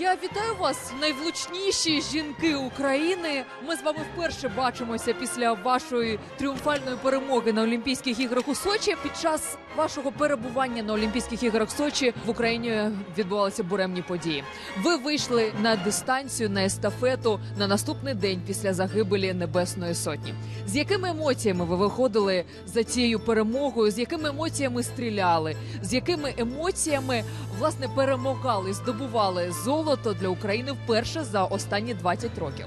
Я вітаю вас, найвлучніші жінки України. Ми з вами вперше бачимося після вашої тріумфальної перемоги на Олімпійських іграх у Сочі. Під час вашого перебування на Олімпійських іграх Сочі в Україні відбувалися буремні події. Ви вийшли на дистанцію на естафету на наступний день після загибелі Небесної Сотні. З якими емоціями ви виходили за цією перемогою? З якими емоціями стріляли? З якими емоціями власне перемагали, здобували золото для України вперше за останні 20 років?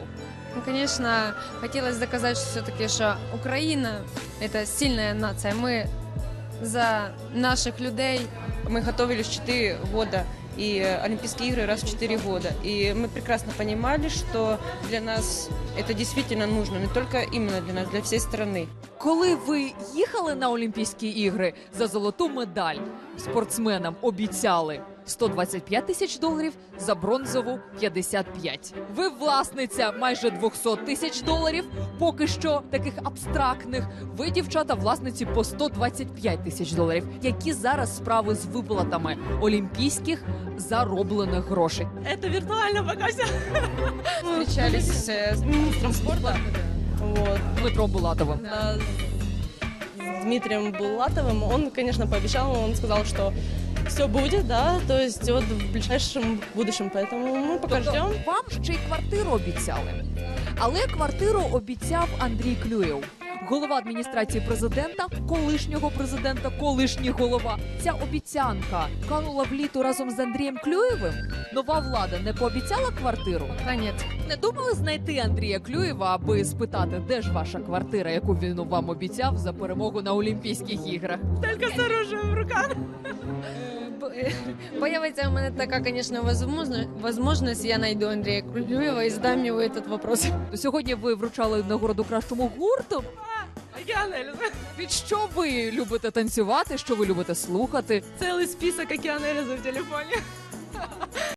Ну, конечно, хотелось доказать все-таки, что Украина – это сильная нация. Мы за наших людей. Мы готовились 4 года, и э, Олимпийские игры раз в 4 года. И мы прекрасно понимали, что для нас это действительно нужно, не только именно для нас, для всей страны. Коли ви їхали на Олімпійські ігри за золоту медаль, спортсменам обіцяли 125 тисяч доларів, за бронзову 55. Ви власниця майже 200 тисяч доларів. Поки що таких абстрактних. Ви, дівчата, власниці по 125 тисяч доларів. Які зараз справи з виплатами олімпійських зароблених грошей? Это виртуально пока все. Встречались с, э, с министром. Вот. Дмитро Булатовим. Да, Дмитрием Булатовым. Он, конечно, пообещал, он сказал, что все будет, да, то есть вот в ближайшем будущем. Поэтому мы пока Тобто ждем. вам ще й квартиру обіцяли. Але квартиру обіцяв Андрій Клюєв. Голова адміністрації президента, колишнього президента, колишній голова. Ця обіцянка канула в літу разом з Андрієм Клюєвим. Нова влада не пообіцяла квартиру. Пока нет. Не думали знайти Андрія Клюєва, аби спитати, де ж ваша квартира, яку він вам обіцяв за перемогу на Олімпійських іграх. Только с оружием в руках. Б- Появится у меня такая, конечно, возможно- возможность, я найду Андрея Клюева и задам ему этот вопрос. Сьогодні ви вручали нагороду кращому гурту Океан Эльзы. Від що ви любите танцювати? Що ви любите слухати? Целый список Океан Эльзы в телефоне.